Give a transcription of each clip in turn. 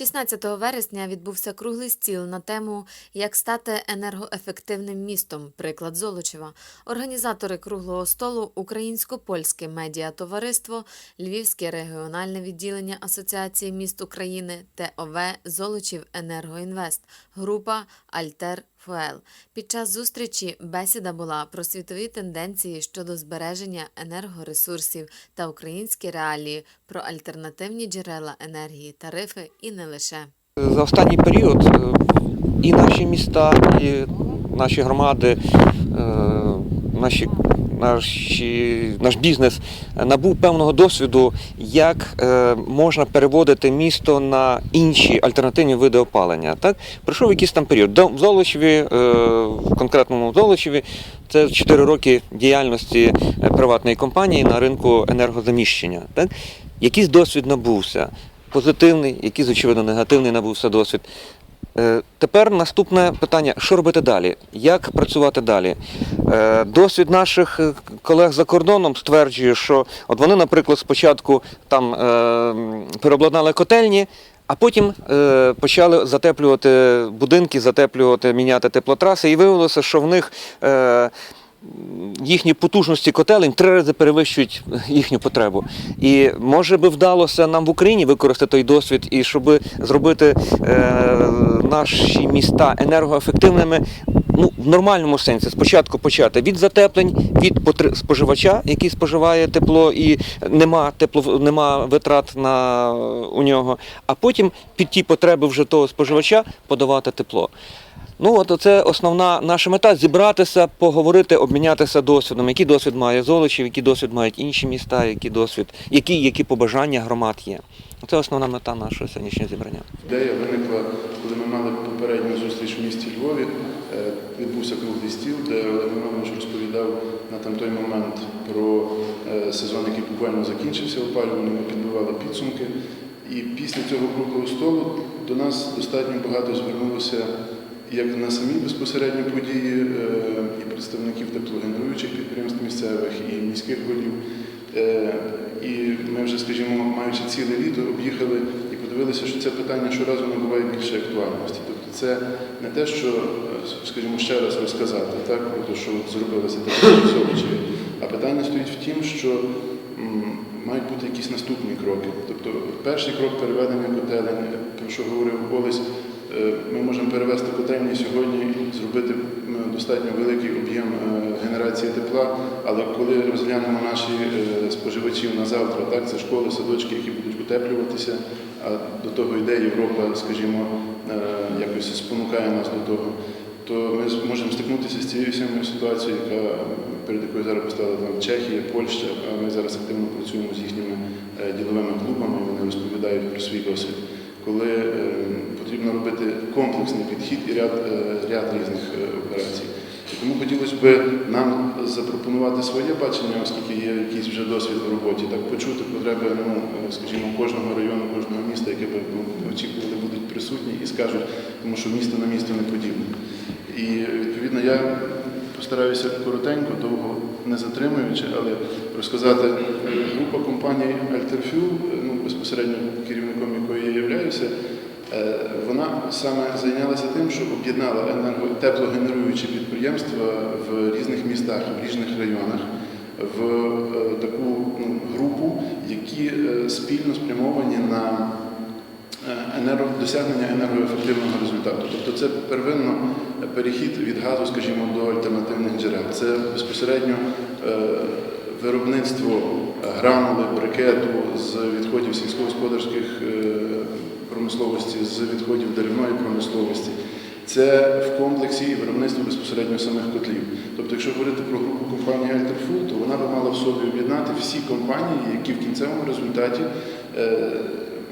16 вересня відбувся круглий стіл на тему Як стати енергоефективним містом. Приклад Золочева. Організатори круглого столу Українсько-польське медіатовариство, Львівське регіональне відділення Асоціації міст України, ТОВ Золочів Енергоінвест, група Альтер Фуел. Під час зустрічі бесіда була про світові тенденції щодо збереження енергоресурсів та українські реалії, про альтернативні джерела енергії, тарифи і не лише. За останній період е, і наші міста, і наші громади, е, наші, наші, наш бізнес набув певного досвіду, як е, можна переводити місто на інші альтернативні види опалення. Так? Пройшов якийсь там період. В Золочеві, в конкретному Золочеві, це 4 роки діяльності приватної компанії на ринку енергозаміщення. Так? Якийсь досвід набувся позитивний, якийсь, очевидно, негативний набувся досвід. Е, Тепер наступне питання: що робити далі? Як працювати далі? Е, Досвід наших е, колег за кордоном стверджує, що от вони, наприклад, спочатку там переобладнали котельні, а потім почали затеплювати будинки, затеплювати, міняти теплотраси, і виявилося, що в них. Їхні потужності котелень три рази перевищують їхню потребу. І може би вдалося нам в Україні використати той досвід і щоб зробити е, наші міста енергоефективними. Ну, в нормальному сенсі спочатку почати від затеплень, від споживача, який споживає тепло і нема тепло, нема витрат на у нього, а потім під ті потреби вже того споживача подавати тепло. Ну, от це основна наша мета зібратися, поговорити, обмінятися досвідом. Який досвід має Золочів, який досвід мають інші міста, який досвід, які, які побажання громад є. Це основна мета нашого сьогоднішнього зібрання. Ідея виникла, коли ми мали попередню зустріч в місті Львові. Е, Відбувся круглий стіл, де Олег Іванович розповідав на там той момент про е, сезон, який буквально закінчився опалювальний, ми підбивали підсумки. І після цього круглого столу до нас достатньо багато звернулося як на самі безпосередньо події е, і представників теплогенеруючих підприємств місцевих, і міських голів. Е, І ми вже, скажімо, маючи ціле літо, об'їхали і подивилися, що це питання щоразу набуває більше актуальності. Тобто це не те, що, е, скажімо, ще раз розказати, так, про те, що зробилося таке а питання стоїть в тім, що мають бути якісь наступні кроки. Тобто перший крок переведення котелень, про що говорив Олесь, ми можемо перевести котельні сьогодні зробити достатньо великий об'єм е, генерації тепла, але коли розглянемо наші е, споживачів на завтра, так, це школи, садочки, які будуть утеплюватися, а до того йде Європа, скажімо, е, якось спонукає нас до того, то ми зможемо стикнутися з цією самою ситуацією, яка перед якою зараз постала там Чехія, Польща. А Ми зараз активно працюємо з їхніми е, діловими клубами. Вони розповідають про свій досвід, коли е, потрібно робити комплексний підхід і ряд, е, ряд різних е, операцій. Тому хотілося б нам запропонувати своє бачення, оскільки є якийсь вже досвід в роботі, так почути потреби, ну, е, скажімо, кожного району, кожного міста, яке би ну, очікували будуть присутні і скажуть, тому що місто на місто не подібне. І відповідно я постараюся коротенько, довго не затримуючи, але розказати група компаній Альтерфюл, ну безпосередньо керівником якої я являюся, вона саме зайнялася тим, що об'єднала теплогенеруючі підприємства в різних містах, в різних районах. В е, таку ну, групу, які е, спільно спрямовані на Е, досягнення енергоефективного результату. Тобто це первинно перехід від газу, скажімо, до альтернативних джерел. Це безпосередньо е, виробництво гранули, брикету з відходів сільськогосподарських е, промисловості, з відходів деревної промисловості. Це в комплексі і виробництво безпосередньо самих котлів. Тобто, якщо говорити про групу компанії Альтерфул, то вона би мала в собі об'єднати всі компанії, які в кінцевому результаті е,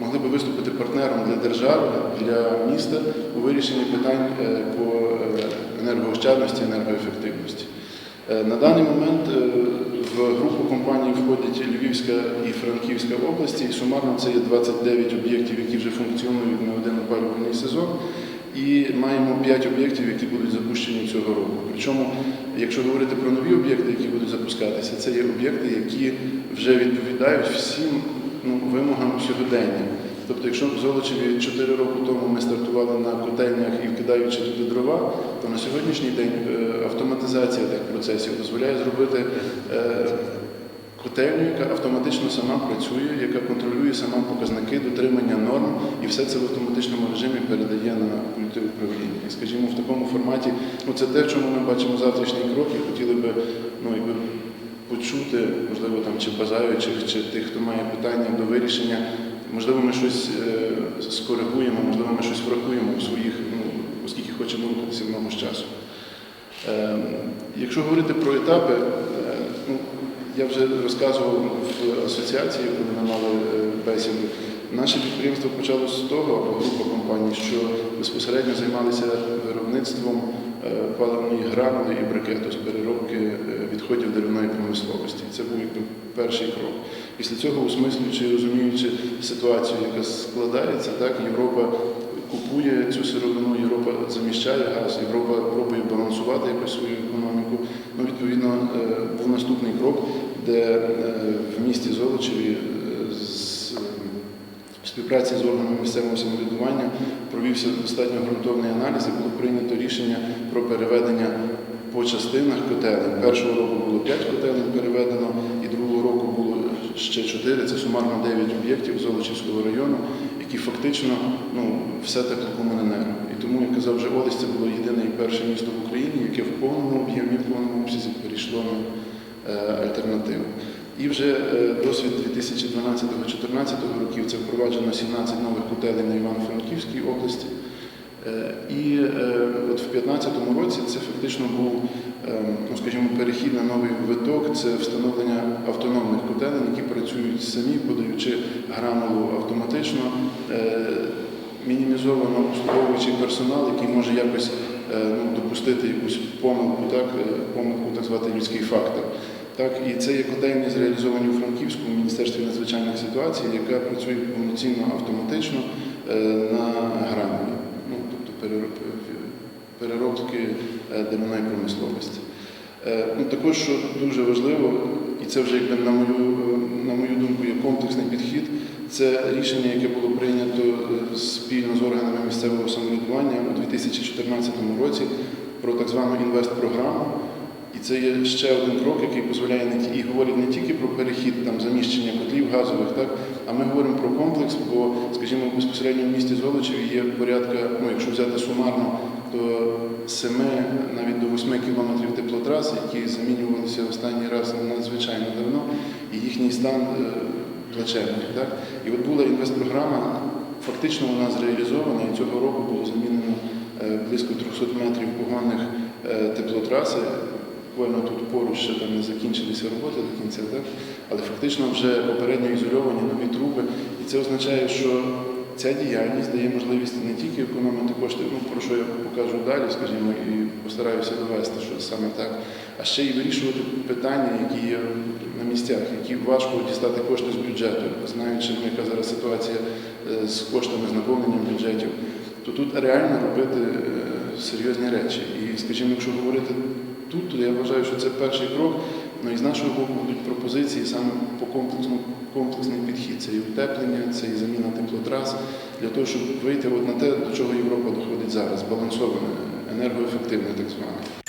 могли би виступити партнером для держави, для міста у вирішенні питань е, по е, енергоощадності, енергоефективності. На даний момент групу компаній входять Львівська і Франківська області, і сумарно це є 29 об'єктів, які вже функціонують на один опалювальний сезон. І маємо 5 об'єктів, які будуть запущені цього року. Причому, якщо говорити про нові об'єкти, які будуть запускатися, це є об'єкти, які вже відповідають всім ну, вимогам сьогодення. Тобто, якщо в Золочеві 4 роки тому ми стартували на котельнях і вкидаючи туди дрова, то на сьогоднішній день е, автоматизація тих процесів дозволяє зробити е, котельню, яка автоматично сама працює, яка контролює сама показники дотримання норм, і все це в автоматичному режимі передає на пульти управління. І, скажімо, в такому форматі, ну це те, в чому ми бачимо завтрашній крок, і хотіли би ну, якби, почути, можливо, там чи бажаючих, чи тих, хто має питання до вирішення. Можливо, ми щось е, скоригуємо, можливо, ми щось врахуємо у своїх, ну, оскільки хочемо рухатися в ногу з часу. Е, Якщо говорити про етапи, е, ну, я вже розказував в асоціації, коли ми мали е, бесіду. Наше підприємство почало з того, або група компаній, що безпосередньо займалися виробництвом паливної гранули і брикету з переробки е, відходів деревної промисловості. Це був якби перший крок. Після цього, осмислюючи і розуміючи ситуацію, яка складається, так Європа купує цю сировину, Європа заміщає газ, Європа пробує балансувати якось свою економіку. Ну, відповідно, е, був наступний крок, де е, в місті Золочеві е, е, співпраці з органами місцевого самоврядування провівся достатньо ґрунтовний аналіз і було прийнято рішення про переведення по частинах котелень. Першого року було 5 котелень переведено, і другого року було ще 4, це сумарно 9 об'єктів Золочівського району, які фактично ну, все теплокомуненерго. І тому, як казав вже Олесь, це було єдине і перше місто в Україні, яке в повному об'ємі, в повному обсязі перейшло на е, альтернативу. І вже е, досвід 2012-2014 років це впроваджено 17 нових котелень на Івано-Франківській області. Е, І е, от в 2015 році це фактично був, ну скажімо, перехід на новий виток, це встановлення автономних котелень, які працюють самі, подаючи гранулу автоматично, мінімізовано обслуговуючий персонал, який може якось ну, допустити якусь помилку, так, помилку, так звати людський фактор. Так, і це є котельні зреалізовані у Франківському міністерстві надзвичайних ситуацій, яка працює повноцінно автоматично е, на гранулі, ну, тобто переробки е, деревної промисловості. Е, Ну, також, що дуже важливо, і це вже якби на мою, на мою думку є комплексний підхід, це рішення, яке було прийнято спільно з органами місцевого самоврядування у 2014 році про так звану інвестпрограму. І це є ще один крок, який дозволяє не і говорить не тільки про перехід там заміщення котлів газових, так а ми говоримо про комплекс, бо, скажімо, безпосередньо в місті Золочеві є порядка, ну якщо взяти сумарно, то 7, навіть до 8 кілометрів теплотрас, які замінювалися останній раз надзвичайно давно, і їхній стан е, плачевний. Так? І от була інвестпрограма, фактично вона зреалізована, і цього року було замінено е, близько 300 метрів погонних е, теплотраси. Буквально тут поруч ще там не закінчилися роботи до кінця, так? але фактично вже попередньо ізольовані нові труби. І це означає, що ця діяльність дає можливість не тільки економити кошти, ну про що я покажу далі, скажімо, і постараюся довести, що саме так, а ще й вирішувати питання, які є на місцях, які важко дістати кошти з бюджету, знаючи, ну, яка зараз ситуація е, з коштами, з наповненням бюджетів, то тут реально робити е, серйозні речі. І, скажімо, якщо говорити тут, то я вважаю, що це перший крок. Ну і з нашого боку будуть пропозиції саме по комплексному комплексний підхід. Це і утеплення, це і заміна теплотрас для того, щоб вийти от на те, до чого Європа доходить зараз, збалансоване, енергоефективне так зване.